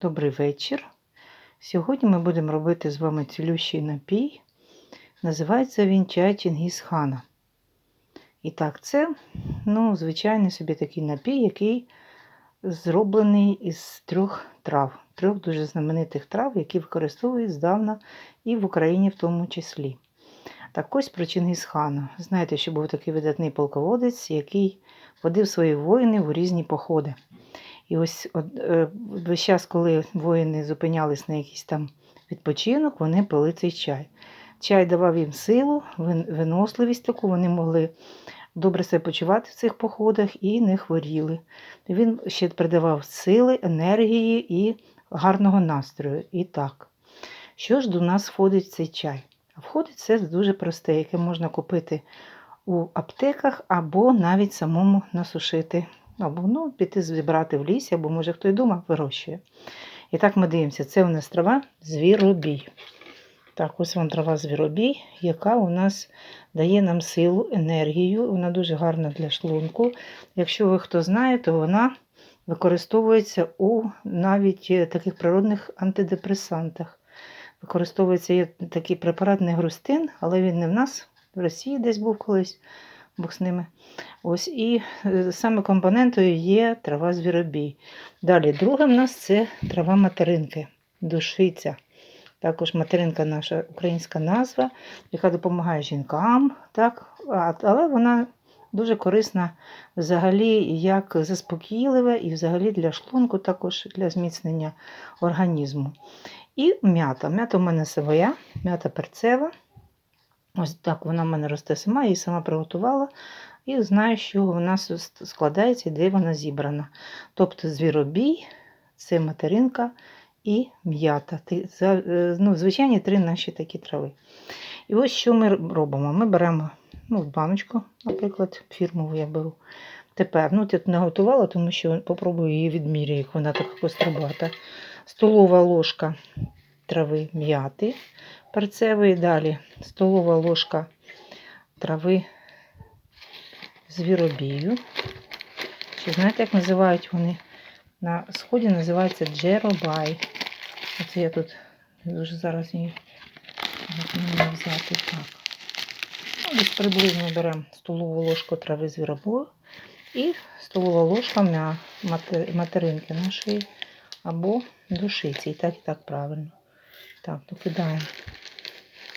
Добрий вечір. Сьогодні ми будемо робити з вами цілющий напій. Називається він чай Чингісхана. І так, це, ну, звичайний собі такий напій, який зроблений із трьох трав, трьох дуже знаменитих трав, які використовують здавна і в Україні в тому числі. Так ось про Чингісхана. Знаєте, що був такий видатний полководець, який водив свої воїни в різні походи. І ось е, весь час, коли воїни зупинялись на якийсь там відпочинок, вони пили цей чай. Чай давав їм силу, виносливість таку, вони могли добре себе почувати в цих походах і не хворіли. Він ще придавав сили, енергії і гарного настрою. І так, що ж до нас входить цей чай? Входить це дуже просте, яке можна купити у аптеках або навіть самому насушити або ну, піти зібрати в лісі, або, може, хто й дома вирощує. І так ми дивимося, це у нас трава звіробій. Так, ось вам трава звіробій, яка у нас дає нам силу, енергію. Вона дуже гарна для шлунку. Якщо ви хто знає, то вона використовується у навіть е, таких природних антидепресантах. Використовується є такий препарат негрустин, але він не в нас, в Росії десь був колись, Бог з ними. Ось і е, саме компонентою є трава звіробій. Далі, друге в нас це трава материнки, душиця. Також материнка наша українська назва, яка допомагає жінкам, так? але вона дуже корисна взагалі як заспокійливе і взагалі для шлунку, також для зміцнення організму. І м'ята. М'ята в мене своя, м'ята перцева. Ось так вона в мене росте сама, її сама приготувала. І знаю, що вона складається і де вона зібрана. Тобто звіробій, це материнка і м'ята. Е, Ну, звичайні три наші такі трави. І ось що ми робимо. Ми беремо ну, баночку, наприклад, фірмову я беру. Тепер, ну, тут не готувала, тому що попробую її відміряю, як вона така кострубата. Столова ложка трави м'яти перцевої, далі столова ложка трави звіробію. Чи знаєте, як називають вони? На сході називається джеробай. Оце я тут дуже зараз її взяти так. Ну, десь приблизно беремо столову ложку трави звіробою і столова ложка материнки нашої або душиці. І так, і так правильно. Так, докидаємо.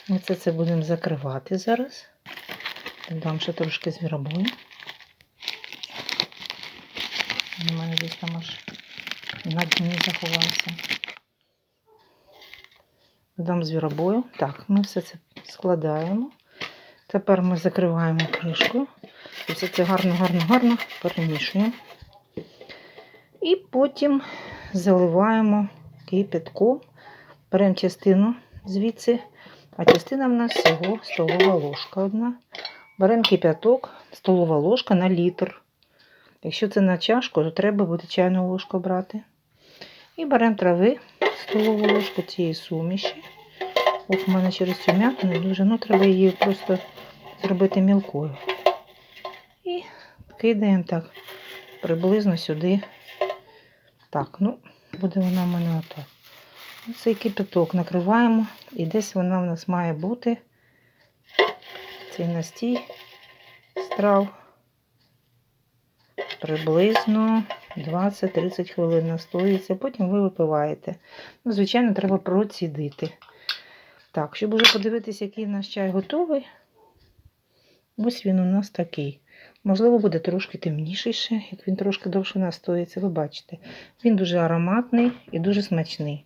Ми це, це будемо закривати зараз. Додам ще трошки звіробою. У мене десь там аж на дні заховався. Додам звіробою. Так, ми все це складаємо. Тепер ми закриваємо кришку. Все це гарно, гарно, гарно перемішуємо. І потім заливаємо кипятком. Беремо частину звідси, а частина в нас всього столова ложка одна. Беремо кип'яток, столова ложка на літр. Якщо це на чашку, то треба буде чайну ложку брати. І беремо трави, столову ложку цієї суміші. Ох, у мене через цю м'яту не дуже, ну треба її просто зробити мілкою. І кидаємо так приблизно сюди. Так, ну, буде вона в мене отак. Цей кипяток накриваємо, і десь вона в нас має бути цей настій страв приблизно 20-30 хвилин настоїться, потім ви випиваєте. Ну, звичайно, треба процідити. Так, щоб уже подивитися, який наш чай готовий. Ось він у нас такий. Можливо, буде трошки темніший як він трошки довше настоїться, ви бачите. Він дуже ароматний і дуже смачний.